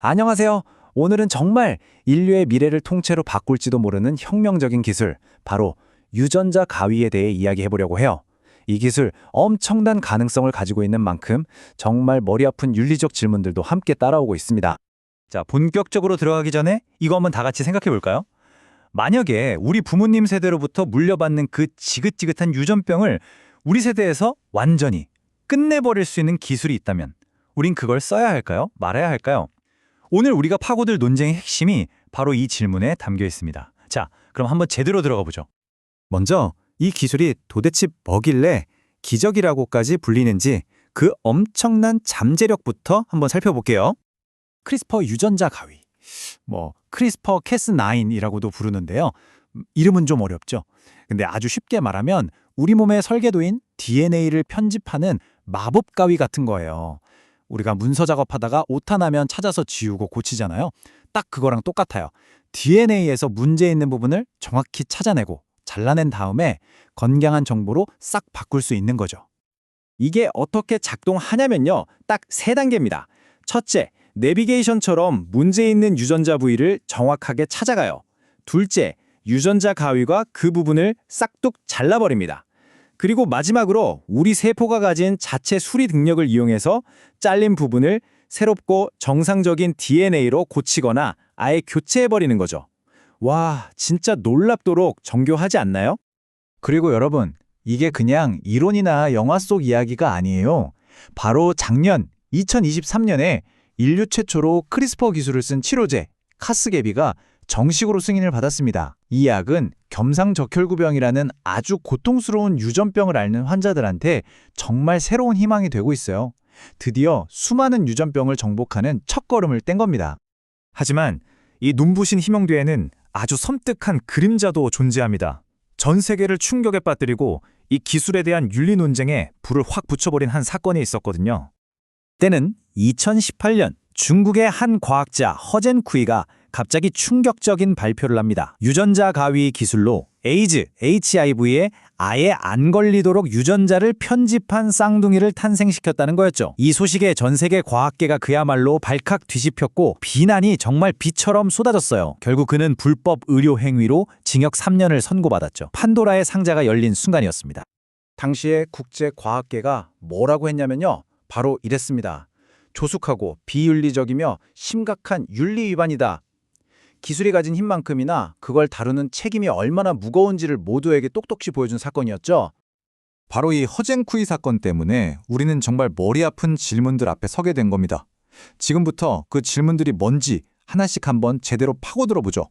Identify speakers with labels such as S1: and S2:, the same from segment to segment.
S1: 안녕하세요. 오늘은 정말 인류의 미래를 통째로 바꿀지도 모르는 혁명적인 기술, 바로 유전자 가위에 대해 이야기해 보려고 해요. 이 기술 엄청난 가능성을 가지고 있는 만큼 정말 머리 아픈 윤리적 질문들도 함께 따라오고 있습니다.
S2: 자, 본격적으로 들어가기 전에 이거 한번 다 같이 생각해 볼까요? 만약에 우리 부모님 세대로부터 물려받는 그 지긋지긋한 유전병을 우리 세대에서 완전히 끝내버릴 수 있는 기술이 있다면 우린 그걸 써야 할까요? 말아야 할까요? 오늘 우리가 파고들 논쟁의 핵심이 바로 이 질문에 담겨 있습니다. 자, 그럼 한번 제대로 들어가 보죠.
S3: 먼저 이 기술이 도대체 뭐길래 기적이라고까지 불리는지 그 엄청난 잠재력부터 한번 살펴볼게요.
S1: 크리스퍼 유전자 가위. 뭐 크리스퍼 캐스9이라고도 부르는데요. 음, 이름은 좀 어렵죠. 근데 아주 쉽게 말하면 우리 몸의 설계도인 DNA를 편집하는 마법 가위 같은 거예요. 우리가 문서 작업하다가 오타 나면 찾아서 지우고 고치잖아요. 딱 그거랑 똑같아요. DNA에서 문제 있는 부분을 정확히 찾아내고 잘라낸 다음에 건강한 정보로 싹 바꿀 수 있는 거죠. 이게 어떻게 작동하냐면요. 딱 세 단계입니다. 첫째, 내비게이션처럼 문제 있는 유전자 부위를 정확하게 찾아가요. 둘째, 유전자 가위가 그 부분을 싹둑 잘라버립니다. 그리고 마지막으로 우리 세포가 가진 자체 수리 능력을 이용해서 잘린 부분을 새롭고 정상적인 DNA로 고치거나 아예 교체해버리는 거죠. 와, 진짜 놀랍도록 정교하지 않나요?
S3: 그리고 여러분, 이게 그냥 이론이나 영화 속 이야기가 아니에요. 바로 작년 2023년에 인류 최초로 크리스퍼 기술을 쓴 치료제 카스게비가 정식으로 승인을 받았습니다. 이 약은 겸상적혈구병이라는 아주 고통스러운 유전병을 앓는 환자들한테 정말 새로운 희망이 되고 있어요. 드디어 수많은 유전병을 정복하는 첫걸음을 뗀 겁니다.
S2: 하지만 이 눈부신 희망 뒤에는 아주 섬뜩한 그림자도 존재합니다. 전 세계를 충격에 빠뜨리고 이 기술에 대한 윤리 논쟁에 불을 확 붙여버린 한 사건이 있었거든요.
S1: 때는 2018년 중국의 한 과학자 허젠쿠이가 갑자기 충격적인 발표를 합니다. 유전자 가위 기술로 에이즈, HIV에 아예 안 걸리도록 유전자를 편집한 쌍둥이를 탄생시켰다는 거였죠. 이 소식에 전 세계 과학계가 그야말로 발칵 뒤집혔고 비난이 정말 비처럼 쏟아졌어요. 결국 그는 불법 의료 행위로 징역 3년을 선고받았죠. 판도라의 상자가 열린 순간이었습니다. 당시에 국제 과학계가 뭐라고 했냐면요. 바로 이랬습니다. 조숙하고 비윤리적이며 심각한 윤리 위반이다. 기술이 가진 힘만큼이나 그걸 다루는 책임이 얼마나 무거운지를 모두에게 똑똑히 보여준 사건이었죠.
S3: 바로 이 허젠쿠이 사건 때문에 우리는 정말 머리 아픈 질문들 앞에 서게 된 겁니다. 지금부터 그 질문들이 뭔지 하나씩 한번 제대로 파고들어 보죠.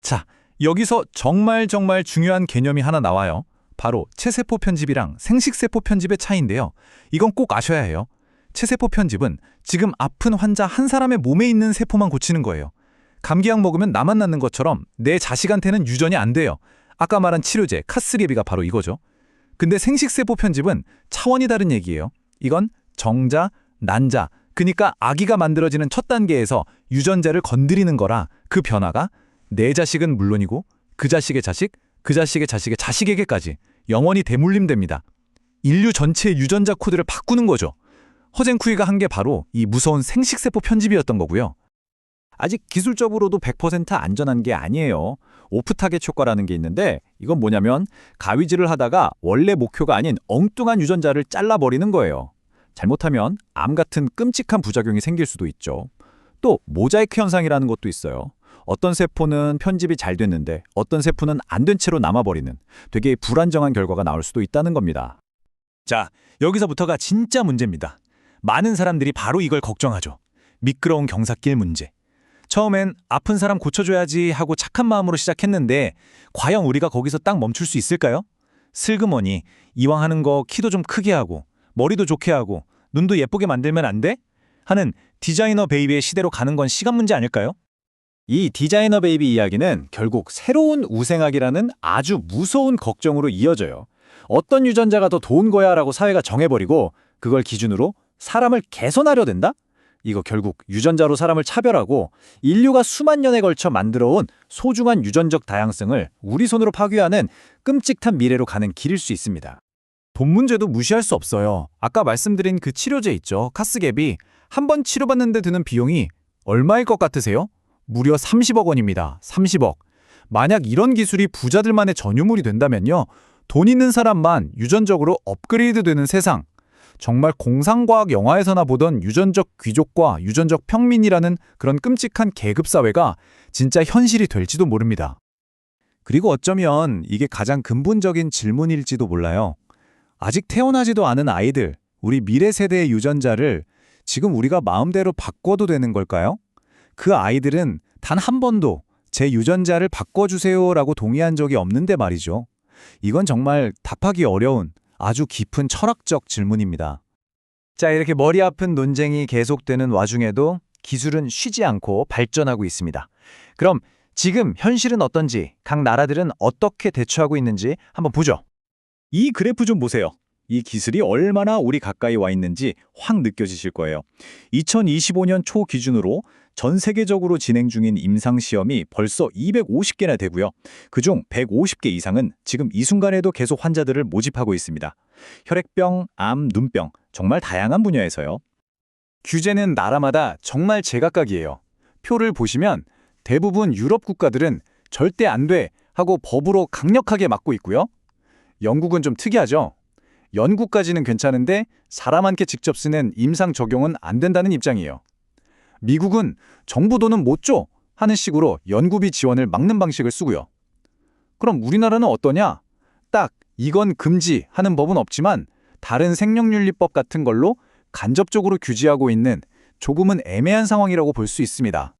S2: 자, 여기서 정말 정말 중요한 개념이 하나 나와요. 바로 체세포 편집이랑 생식세포 편집의 차이인데요. 이건 꼭 아셔야 해요. 체세포 편집은 지금 아픈 환자 한 사람의 몸에 있는 세포만 고치는 거예요. 감기약 먹으면 나만 낫는 것처럼 내 자식한테는 유전이 안 돼요. 아까 말한 치료제 카스게비가 바로 이거죠. 근데 생식세포 편집은 차원이 다른 얘기예요. 이건 정자, 난자, 그니까 아기가 만들어지는 첫 단계에서 유전자를 건드리는 거라 그 변화가 내 자식은 물론이고 그 자식의 자식, 그 자식의 자식의 자식에게까지 영원히 대물림됩니다. 인류 전체의 유전자 코드를 바꾸는 거죠. 허젠쿠이가 한 게 바로 이 무서운 생식세포 편집이었던 거고요.
S1: 아직 기술적으로도 100% 안전한 게 아니에요. 오프타겟 효과라는 게 있는데 이건 뭐냐면 가위질을 하다가 원래 목표가 아닌 엉뚱한 유전자를 잘라버리는 거예요. 잘못하면 암 같은 끔찍한 부작용이 생길 수도 있죠. 또 모자이크 현상이라는 것도 있어요. 어떤 세포는 편집이 잘 됐는데 어떤 세포는 안 된 채로 남아버리는 되게 불안정한 결과가 나올 수도 있다는 겁니다.
S2: 자, 여기서부터가 진짜 문제입니다. 많은 사람들이 바로 이걸 걱정하죠. 미끄러운 경사길 문제. 처음엔 아픈 사람 고쳐줘야지 하고 착한 마음으로 시작했는데 과연 우리가 거기서 딱 멈출 수 있을까요? 슬그머니 이왕 하는 거 키도 좀 크게 하고 머리도 좋게 하고 눈도 예쁘게 만들면 안 돼? 하는 디자이너 베이비의 시대로 가는 건 시간 문제 아닐까요?
S1: 이 디자이너 베이비 이야기는 결국 새로운 우생학이라는 아주 무서운 걱정으로 이어져요. 어떤 유전자가 더 좋은 거야 라고 사회가 정해버리고 그걸 기준으로 사람을 개선하려 된다? 이거 결국 유전자로 사람을 차별하고 인류가 수만 년에 걸쳐 만들어온 소중한 유전적 다양성을 우리 손으로 파괴하는 끔찍한 미래로 가는 길일 수 있습니다.
S3: 돈 문제도 무시할 수 없어요. 아까 말씀드린 그 치료제 있죠. 카스갭이 한 번 치료받는데 드는 비용이
S2: 얼마일 것 같으세요? 무려 30억 원입니다. 30억. 만약 이런 기술이 부자들만의 전유물이 된다면요. 돈 있는 사람만 유전적으로 업그레이드 되는 세상. 정말 공상과학 영화에서나 보던 유전적 귀족과 유전적 평민이라는 그런 끔찍한 계급 사회가 진짜 현실이 될지도 모릅니다.
S3: 그리고 어쩌면 이게 가장 근본적인 질문일지도 몰라요. 아직 태어나지도 않은 아이들, 우리 미래 세대의 유전자를 지금 우리가 마음대로 바꿔도 되는 걸까요? 그 아이들은 단 한 번도 제 유전자를 바꿔주세요라고 동의한 적이 없는데 말이죠. 이건 정말 답하기 어려운 아주 깊은 철학적 질문입니다. 자, 이렇게 머리 아픈 논쟁이 계속되는 와중에도 기술은 쉬지 않고 발전하고 있습니다. 그럼 지금 현실은 어떤지, 각 나라들은 어떻게 대처하고 있는지 한번 보죠. 이 그래프 좀 보세요. 이 기술이 얼마나 우리 가까이 와 있는지 확 느껴지실 거예요. 2025년 초 기준으로 전 세계적으로 진행 중인 임상 시험이 벌써 250개나 되고요. 그중 150개 이상은 지금 이 순간에도 계속 환자들을 모집하고 있습니다. 혈액병, 암, 눈병, 정말 다양한 분야에서요. 규제는 나라마다 정말 제각각이에요. 표를 보시면 대부분 유럽 국가들은 절대 안 돼 하고 법으로 강력하게 막고 있고요. 영국은 좀 특이하죠. 연구까지는 괜찮은데 사람한테 직접 쓰는 임상 적용은 안 된다는 입장이에요. 미국은 정부 돈은 못 줘 하는 식으로 연구비 지원을 막는 방식을 쓰고요. 그럼 우리나라는 어떠냐? 딱 이건 금지 하는 법은 없지만 다른 생명윤리법 같은 걸로 간접적으로 규제하고 있는 조금은 애매한 상황이라고 볼 수 있습니다.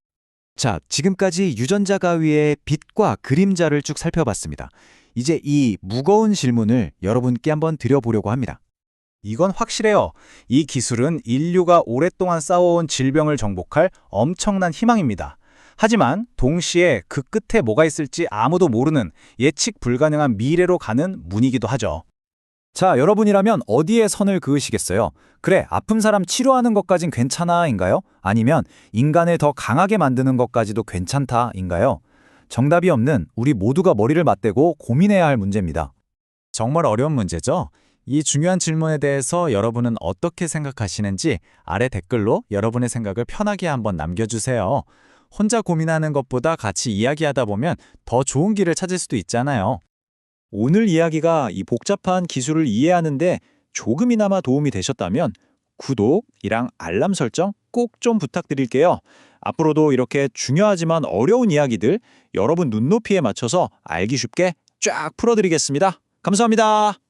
S3: 자, 지금까지 유전자 가위의 빛과 그림자를 쭉 살펴봤습니다. 이제 이 무거운 질문을 여러분께 한번 드려보려고 합니다. 이건 확실해요. 이 기술은 인류가 오랫동안 싸워온 질병을 정복할 엄청난 희망입니다. 하지만 동시에 그 끝에 뭐가 있을지 아무도 모르는 예측 불가능한 미래로 가는 문이기도 하죠. 자, 여러분이라면 어디에 선을 그으시겠어요? 그래, 아픈 사람 치료하는 것까진 괜찮아인가요? 아니면 인간을 더 강하게 만드는 것까지도 괜찮다인가요? 정답이 없는 우리 모두가 머리를 맞대고 고민해야 할 문제입니다. 정말 어려운 문제죠? 이 중요한 질문에 대해서 여러분은 어떻게 생각하시는지 아래 댓글로 여러분의 생각을 편하게 한번 남겨주세요. 혼자 고민하는 것보다 같이 이야기하다 보면 더 좋은 길을 찾을 수도 있잖아요. 오늘 이야기가 이 복잡한 기술을 이해하는데 조금이나마 도움이 되셨다면 구독이랑 알람 설정 꼭 좀 부탁드릴게요. 앞으로도 이렇게 중요하지만 어려운 이야기들 여러분 눈높이에 맞춰서 알기 쉽게 쫙 풀어드리겠습니다. 감사합니다.